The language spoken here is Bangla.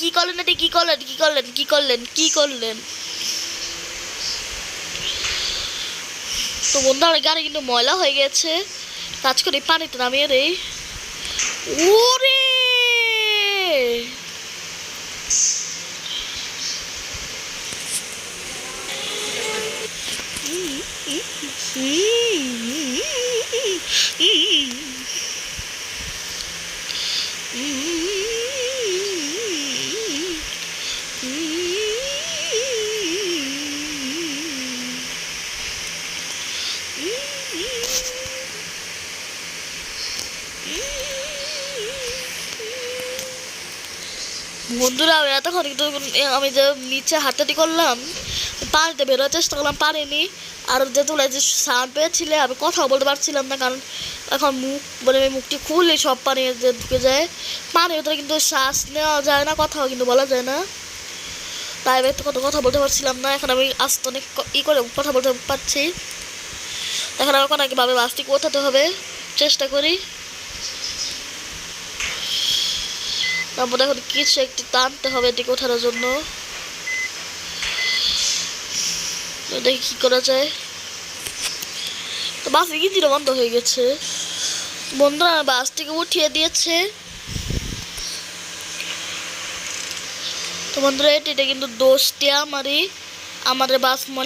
কি করলেন এটি? কি করলেন? কি করলেন? কি করলেন? কি করলেন? তো বন্ধু, আমার গাড়ি কিন্তু ময়লা হয়ে গেছে। কাজ করে, পানিতে নামিয়ে দেই। ওরে! বন্ধুরা, আমি এতক্ষণ কিন্তু আমি যে নিচে হাঁটাটি করলাম, পানিতে বেরোর চেষ্টা করলাম পারিনি আর যে তোলা যে সাউন্ড পেয়েছিলে, আমি কথাও বলতে পারছিলাম না, কারণ এখন মুখ মানে আমি মুখটি খুললে সব পানি ঢুকে যায়। পানির ভিতরে কিন্তু শ্বাস নেওয়া যায় না, কথাও কিন্তু বলা যায় না। তাই আমি কত কথা বলতে পারছিলাম না, এখন আমি আস্তে অনেক ই করে কথা বলতে পারছি। এখন আমাকে নাকি ভাবে বাসটি কোথাতে হবে? চেষ্টা করি। তারপর এখন কিছু একটি টানতে হবে এটি ওঠানোর জন্য। দেখি কি করা যায়। তো বাসের ইঞ্জিনও বন্ধ হয়ে গেছে। বন্ধুরা বাস থেকে উঠিয়ে দিয়েছে। তো বন্ধুরা, এটি এটা কিন্তু দোষটি আমারই। আমাদের বাস মনে